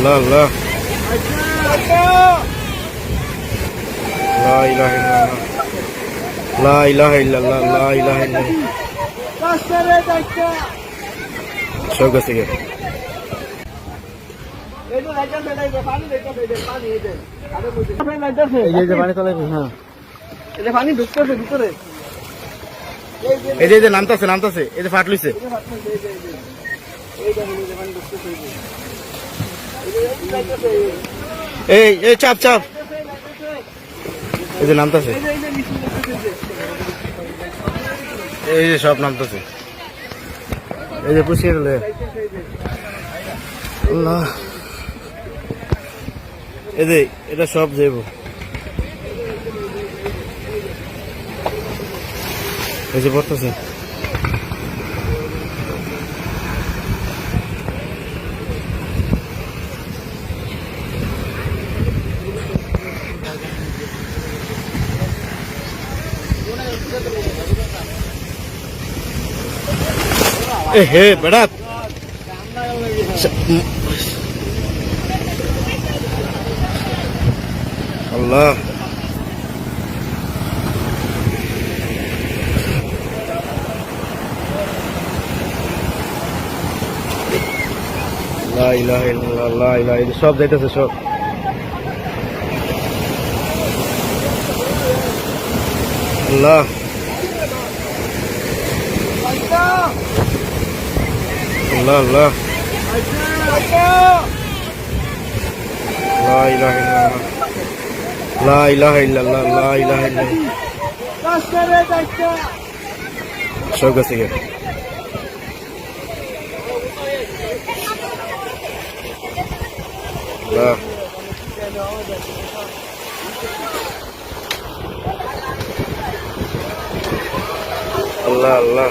আল্লাহ আল্লাহ লা ইলাহা ইল্লাল্লাহ লা ইলাহা ইল্লাল্লাহ লা ইলাহা ইল্লাল্লাহ সব গেছে গে এই যে হ্যাঁ ঢুকতেছে ভিতরে এই যে এই যে নামতাছে নামতাছে এই যে এই এই চাপ চাপ। এই যে নামতাছে। এই যে সব নামতাছে। এই যে পুষিয়ে দিলে। আল্লাহ। এই যে, এটা সব যাইব এই যে পড়তেছে। এ হে বেড়া আল্লাহ লা ইলাহা ইল্লাল্লাহ লা ইলাহা ইল্লাল্লাহ সব যাইতেছে সব আল্লাহ আল্লাহ আল্লাহ লা ইলাহা ইল্লাল্লাহ লা ইলাহা ইল্লাল্লাহ লা ইলাহা ইল্লাল্লাহ সব গেছে গে আল্লাহ আল্লাহ আল্লাহ